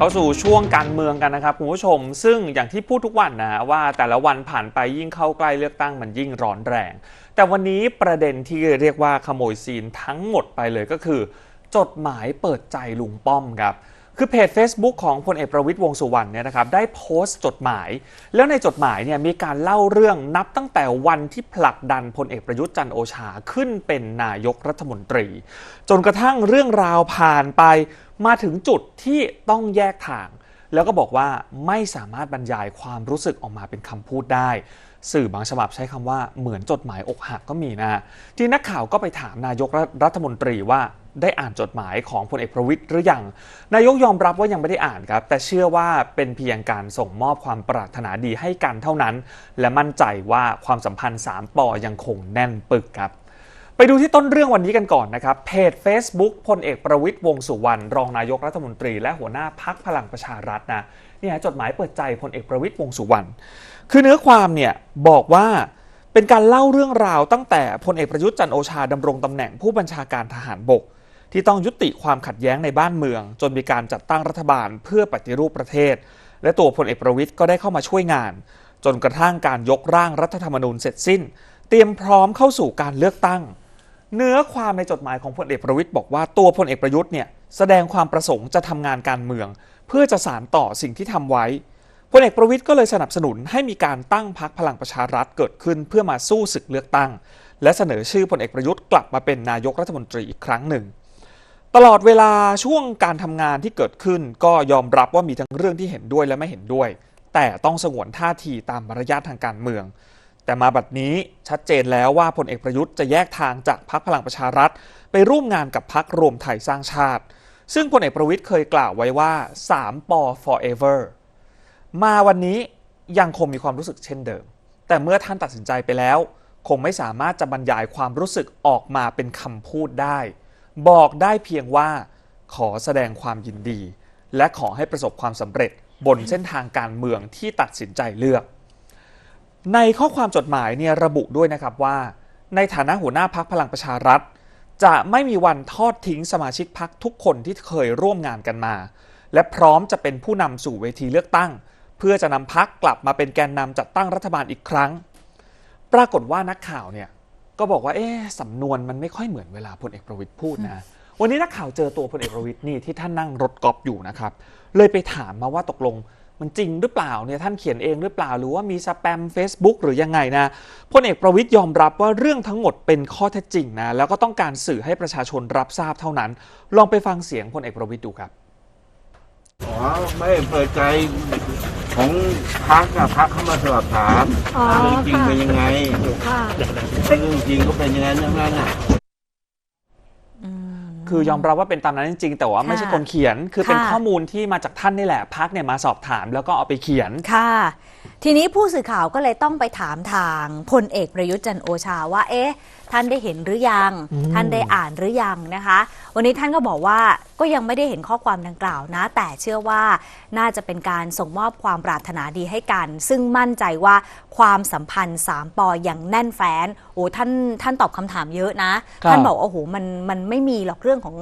เข้าสู่ช่วงการเมืองกันนะครับคุณผู้ชม ซึ่งอย่างที่พูดทุกวันนะฮะว่าแต่ละวันผ่านไปยิ่งเข้าใกล้เลือกตั้งมันยิ่งร้อนแรง แต่วันนี้ประเด็นที่เรียกว่าขโมยซีนทั้งหมดไปเลยก็คือ จดหมายเปิดใจลุงป้อมครับ คือเพจ Facebook ของพลเอกประวิตยวงสุวรรณเนี่ยนะครับได้โพสต์จดหมาย แล้วในจดหมายเนี่ยมีการเล่าเรื่องนับตั้งแต่วันที่ผลักดันพลเอกประยุทธ์จันโอชาขึ้นเป็นนายกรัฐมนตรี จนกระทั่งเรื่องราวผ่านไปมาถึงจุดที่ต้องแยกทาง แล้วก็บอกว่าไม่สามารถบรรยายความรู้สึกออกมาเป็นคำพูดได้ สื่อบางฉบับใช้คำว่าเหมือนจดหมายอกหักก็มีนะที่นักข่าวก็ไปถามนายกรัฐมนตรีว่า ได้อ่านจดหมายของพลเอกประวิตยหรือยัง นายกยอมรับว่ายังไม่ได้อ่านครับ แต่เชื่อว่าเป็นเพียงการส่งมอบความปรารถนาดีให้กันเท่านั้น และมั่นใจว่าความสัมพันธ์ 3ปอยังคงแน่นปึกครับไปดูที่ต้นเรื่องวันนี้กันก่อนนะครับ เพจ Facebook พลเอกประวิตยวงสุวรรณรองนายกรัฐมนตรี และหัวหน้าพักพลังประชารัฐนะเนี่ยจดหมายเปิดใจพลเอกประวิตยวงสุวรรณคือเนื้อความเนี่ยบอกว่าเป็นการเล่าเรื่องราวตั้งแต่พลเอกประยุทธ์จันโอชาดำรงตำแหน่งผู้บัญชาการทหารบก ที่ต้องยุติความขัดแย้งในบ้านเมือง จนมีการจัดตั้งรัฐบาลเพื่อปฏิรูปประเทศ และตัวพลเอกประวิตยก็ได้เข้ามาช่วยงาน จนกระทั่งการยกร่างรัฐธรรมนูญเสร็จสิ้น เตรียมพร้อมเข้าสู่การเลือกตั้ง เนื้อความในจดหมายของพลเอกประวิตยบอกว่าตัวพลเอกประยุทธ์เนี่ยแสดงความประสงค์จะทำงานการเมือง เพื่อจะสานต่อสิ่งที่ทำไว้พลเอกประวิตยก็เลยสนับสนุนให้มีการตั้งพักพลังประชารัฐเกิดขึ้นเพื่อมาสู้ศึกเลือกตั้ง และเสนอชื่อพลเอกประยุทธ์กลับมาเป็นนายกรัฐมนตรีอีกครั้งหนึ่ง ตลอดเวลาช่วงการทำงานที่เกิดขึ้นก็ยอมรับว่ามีทั้งเรื่องที่เห็นด้วยและไม่เห็นด้วย แต่ต้องสงวนท่าทีตามมารยาททางการเมือง แต่มาบัดนี้ชัดเจนแล้วว่าพลเอกประยุทธ์จะแยกทางจากพรรคพลังประชารัฐ ไปร่วมงานกับพรรครวมไทยสร้างชาติ ซึ่งพลเอกประวิทย์เคยกล่าวไว้ว่า 3ป forever มาวันนี้ยังคงมีความรู้สึกเช่นเดิม แต่เมื่อท่านตัดสินใจไปแล้ว คงไม่สามารถจะบรรยายความรู้สึกออกมาเป็นคำพูดได้ บอกได้เพียงว่าขอแสดงความยินดี และขอให้ประสบความสำเร็จบนเส้นทางการเมืองที่ตัดสินใจเลือก ในข้อความจดหมายเนี่ยระบุด้วยนะครับว่า ในฐานะหัวหน้าพักพลังประชารัฐ จะไม่มีวันทอดทิ้งสมาชิกพักทุกคนที่เคยร่วมงานกันมา และพร้อมจะเป็นผู้นำสู่เวทีเลือกตั้ง เพื่อจะนำพักกลับมาเป็นแกนนำจัดตั้งรัฐบาลอีกครั้ง ปรากฏว่านักข่าวเนี่ย ก็บอกว่าเอ๊ะสำนวนมันไม่ค่อยเหมือนเวลาพลเอกประวิตยพูดนะ วันนี้นักข่าวเจอตัวพลเอกประวิตยนี่ที่ท่านนั่งรถกอล์ฟอยู่นะครับ เลยไปถามมาว่าตกลงมันจริงหรือเปล่าเนี่ยท่านเขียนเองหรือเปล่าหรือว่ามีสแปม Facebook หรือยังไงนะพลเอกประวิตยยอมรับว่าเรื่องทั้งหมดเป็นข้อเท็จจริงนะแล้วก็ต้องการสื่อให้ประชาชนรับทราบเท่านั้น ลองไปฟังเสียงพลเอกประวิตยดูครับ อ๋อ ไม่เปิดใจ ของพักอะพักเข้ามาสอบถามอ๋อเรื่องจริงค่ะเป็นยังไงค่ะ เรื่องจริงก็เป็นอย่างนั้นทั้งนั้นอะ คือยอมรับว่าเป็นตามนั้นจริงๆ แต่ว่าไม่ใช่ค่ะคนเขียน คือเป็นค่ะ ข้อมูลที่มาจากท่านนี่แหละพักเนี่ยมาสอบถามแล้วก็เอาไปเขียน ค่ะ ทีนี้ผู้สื่อข่าวก็เลยต้องไปถามทางพลเอกประยุทธ์จันทร์โอชาว่า เอ๊ะท่านได้เห็นหรือยังอืมท่านได้อ่านหรือยังนะคะ วันนี้ท่านก็บอกว่าก็ยังไม่ได้เห็นข้อความดังกล่าวนะ แต่เชื่อว่าน่าจะเป็นการส่งมอบความปรารถนาดีให้กัน ซึ่งมั่นใจว่าความสัมพันธ์ 3ปออย่างแน่นแฟ้นโอ้ท่านท่านตอบคำถามเยอะนะครับท่านบอกว่าโอ้โหมันมันไม่มีหรอกเรื่องของ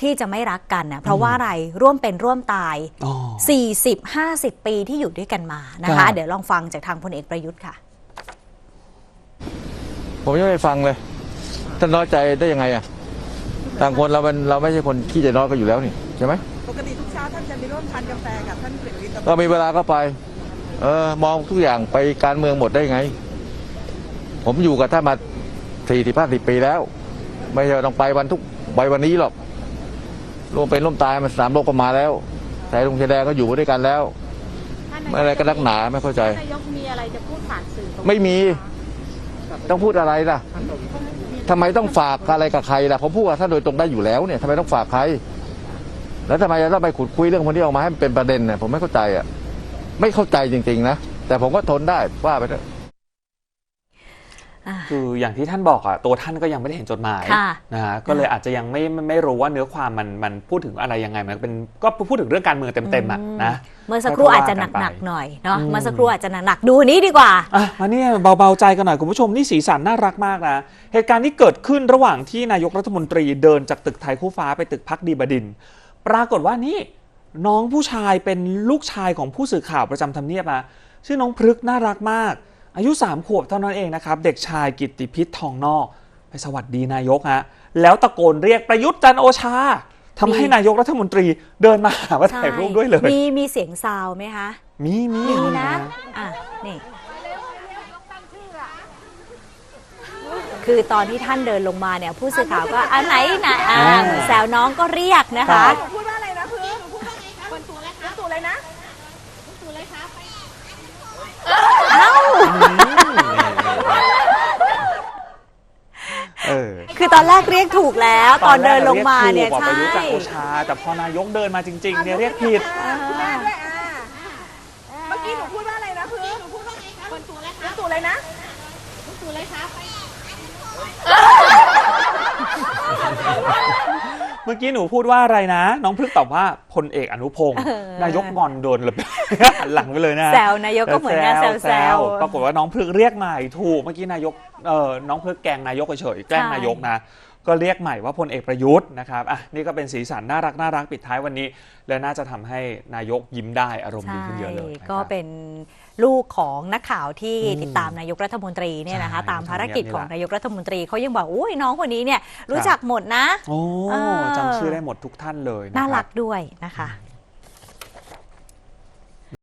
ที่จะไม่รักกันนะเพราะว่าอะไรร่วมเป็นร่วมตายอ๋อ40 50 ปีที่อยู่ด้วยกันมานะครัคะบเดี๋ยวลองฟังจากทางพลเอกประยุทธ์ค่ะ ผมยังไม่ฟังเลย ท่านน้อยใจได้ยังไงอะต่างคนเราเป็นเราไม่ใช่คนขี้ใจน้อยกันอยู่แล้วนี่ใช่ไหมปกติทุกเช้าท่านจะไปร่วมทานกาแฟกับท่านเปรตวิทย์ก็มีเวลาก็ไป เออ มองทุกอย่างไปการเมืองหมดได้ไง ผมอยู่กับท่านมาสี่สิบห้าสิบปีแล้ว ไม่ใช่ต้องไปวันทุกไปวันนี้หรอกร่วมเป็นร่วมตายมันสามโลกก็มาแล้วแต่ลุงชายแดงก็อยู่มาด้วยกันแล้วไม่อะไรก็นักหนาไม่เข้าใจ นายกมีอะไรจะพูดผ่านสื่อตรงนี้ไม่มี ต้องพูดอะไรล่ะทำไมต้องฝากอะไรกับใครล่ะผมพูดกับท่านโดยตรงได้อยู่แล้วเนี่ยทำไมต้องฝากใคร แล้วทำไมจะต้องไปขุดคุยเรื่องคนนี้ออกมาให้มันเป็นประเด็นเนี่ยผมไม่เข้าใจอะไม่เข้าใจจริง ๆ นะแต่ผมก็ทนได้ว่าไปเถอะ คืออย่างที่ท่านบอกอะตัวท่านก็ยังไม่ได้เห็นจดหมายค่ะนะฮะก็เลยอาจจะยังไม่ไม่ไม่รู้ว่าเนื้อความมันมันพูดถึงอะไรยังไงมันเป็นก็พูดถึงเรื่องการเมืองเต็มๆอะนะเมื่อสักครู่ก็ว่าอาจจะกันไปหนักๆหน่อยเนาะอืมเมื่อสักครู่อาจจะหนักๆดูอันนี้ดีกว่าอะมาเนี่ยเบาๆใจกันหน่อยคุณผู้ชมนี่สีสันน่ารักมากนะเหตุการณ์ที่เกิดขึ้นระหว่างที่นายกรัฐมนตรีเดินจากตึกไทยคู่ฟ้าไปตึกพักดีบดินทร์ปรากฏว่านี่น้องผู้ชายเป็นลูกชายของผู้สื่อข่าวประจำทำเนียบอะชื่อน้องพฤกษ์น่ารักมาก อายุ 3 ขวบเท่านั้นเองนะครับ เด็กชายกิตติพิษทองนอก ไปสวัสดีนายกฮะแล้วตะโกนเรียกประยุทธ์จันทร์โอชาทำให้นายกรัฐมนตรีเดินมาหาว่าถ่ายรูปด้วยเลย มีมีเสียงซาวไหมคะมีมีมีนะอะนี่คือตอนที่ท่านเดินลงมาเนี่ยผู้สื่อข่าวก็อันไหนนะอ่าเหมือนแซวน้องก็เรียกนะคะหนูพูดว่าอะไรนะพื้นหนูพูดว่าไงคะคนตัวเลยคะตัวเลยนะเอ อคือตอนแรกเรียกถูกแล้ว ตอนเดินลงมาเนี่ยตอใช่ แรกอะเรียกถูกบอกประยุทธ์จันทร์โอชา แต่พอนายกเดินมาจริงๆเนี่ยเรียกผิด คุณแม่ด้วยอ่าเมื่อกี้หนูพูดว่าอะไรนะพื้นหนูพูดว่าไงคะคนตัวเลยคะตัวเลยนะเมื่อกี้หนูพูดว่าอะไรนะ น้องพลึกตอบว่าพลเอกอนุพงศ์เออนายกงอนโดนเลยหันหลังไปเลยนะแซวนายกก็เหมือนกันแซวแซวปรากฏว่าน้องพลึกเรียกใหม่ถูกเมื่อกี้นายกเออน้องพลึกแกล้งนายกเฉยๆแกล้งใช่นายกนะ ก็เรียกใหม่ว่าพลเอกประยุทธ์นะครับอะนี่ก็เป็นสีสันน่ารักน่ารักปิดท้ายวันนี้ และน่าจะทำให้นายกยิ้มได้อารมณ์ดีขึ้นเยอะเลยนะครับก็เป็นลูกของนักข่าวที่อืมติดตามนายกรัฐมนตรีเนี่ยนะคะใช่ตามภารกิจของนี่แหละนายกรัฐมนตรีเขายังบอกอุ้ยน้องคนนี้เนี่ยรู้จักหมดนะโอ้เออจำชื่อได้หมดทุกท่านเลยะน่าครับกด้วยนะคะ